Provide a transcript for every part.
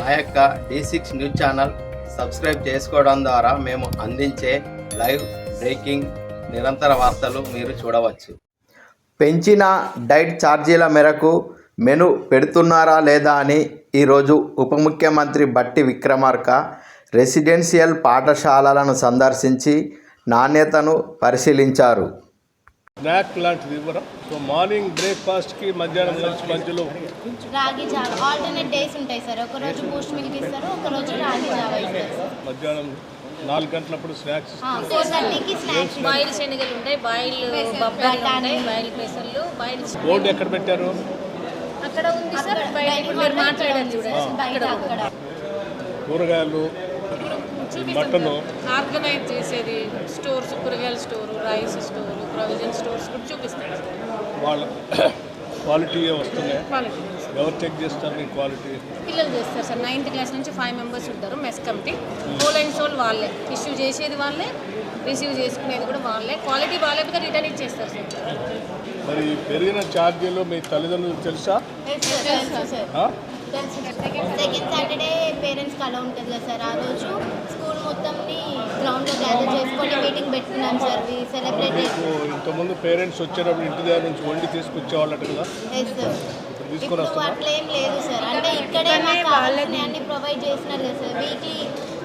మా యొక్క D six news channel subscribe చేసుకోవడం ద్వారా మేము అందించే లైవ్ బ్రేకింగ్ నిరంతర వార్తలు మీరు చూడవచ్చు. పెంచిన డైట్ ఛార్జీల మేరకు మెను పెడుతున్నారా లేదా అని ఈరోజు ఉప ముఖ్యమంత్రి బట్టి విక్రమార్క రెసిడెన్షియల్ పాఠశాలలను సందర్శించి నాణ్యతను పరిశీలించారు. స్నాక్ లాంటిది ఇవ్వరా సో మార్నింగ్ బ్రేక్ఫాస్ట్కి మధ్యాహ్నం లంచ్ మధ్యలో. రాగి జావ ఆల్టర్నేట్ డేస్ ఉంటాయి సార్. ఒక రోజు బూస్ట్ మిల్క్ ఇస్తారు ఒక రోజు రాగి జావ ఇస్తారు. సార్ మధ్యాహ్నం నాలుగు గంటలప్పుడు స్నాక్స్. బాయిల్ శనగలు ఉంటాయి. బాయిల్ బొబ్బర్లు ఉంటాయి. బాయిల్ పెసర్లు బాయిల్ బోర్డు ఎక్కడ పెట్టారు? అక్కడ ఉంది సార్. బయట ఇప్పుడు మీరు మాట్లాడారు చూడండి. బయట అక్కడ. కూరగాయలు మటన్. ఆర్గనైజ్ చేసేది స్టోర్స్ కూరగాయల store rice store provision stores కూడా చూపిస్తారు వాళ్ళ క్వాలిటీ వస్తున్నాయి క్వాలిటీ. ఎవరు చెక్ చేస్తారు నీ క్వాలిటీ? పిల్లలు చేస్తారు సార్. నైన్త్ క్లాస్ నుంచి ఫైవ్ మెంబర్స్ ఉంటారు mess committee. Whole and soul వాళ్ళే. ఇష్యూ చేసేది వాళ్ళే రిసీవ్ చేసుకునేది కూడా వాళ్ళే. క్వాలిటీ బాగాలేకపోతే రిటర్న్ ఇచ్చేస్తారు సార్. మరి పెరిగిన ఛార్జీలు మీ తల్లిదండ్రులకు తెలుసా? సెకండ్ సాటర్డే పేరెంట్స్ కళ ఉంటుంది కదా సార్. ఆ రోజు స్కూల్ మొత్తంని గ్రౌండ్లో గ్యాదర్ చేసుకొని మీటింగ్ పెట్టుకున్నాం సార్. సెలబ్రేట్ ఇంతకుముందు పేరెంట్స్ వచ్చేటప్పుడు ఇంటి దగ్గర నుంచి వండి తీసుకొచ్చేవాళ్ళట కదా? ఎస్ సార్ ఇప్పుడు అట్లా ఏం లేదు సార్. అంటే ఇక్కడే మాకు అన్ని ప్రొవైడ్ చేస్తున్నారు కదా సార్. వీక్లీ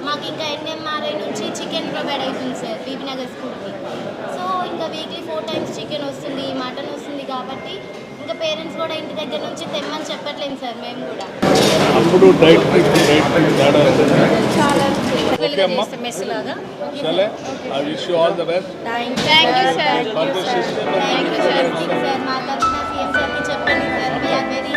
మాకు ఇంకా ఎన్ఎంఆర్ఐ నుంచి చికెన్ ప్రొవైడ్ అవుతుంది సార్ బీబీ నగర్ స్కూల్కి. సో ఇంకా వీక్లీ ఫోర్ టైమ్స్ చికెన్ వస్తుంది మటన్ వస్తుంది కాబట్టి ఇంకా పేరెంట్స్ కూడా ఇంటి దగ్గర నుంచి తెమ్మని చెప్పట్లేదు సార్ మేము కూడా. అప్పుడు డైట్ డైట్ మెస్ లాగా సరే I wish you all the best thank you sir further system thank you sir sir మా తరఫున సీఎం సార్కి చెప్పండి సార్. We are very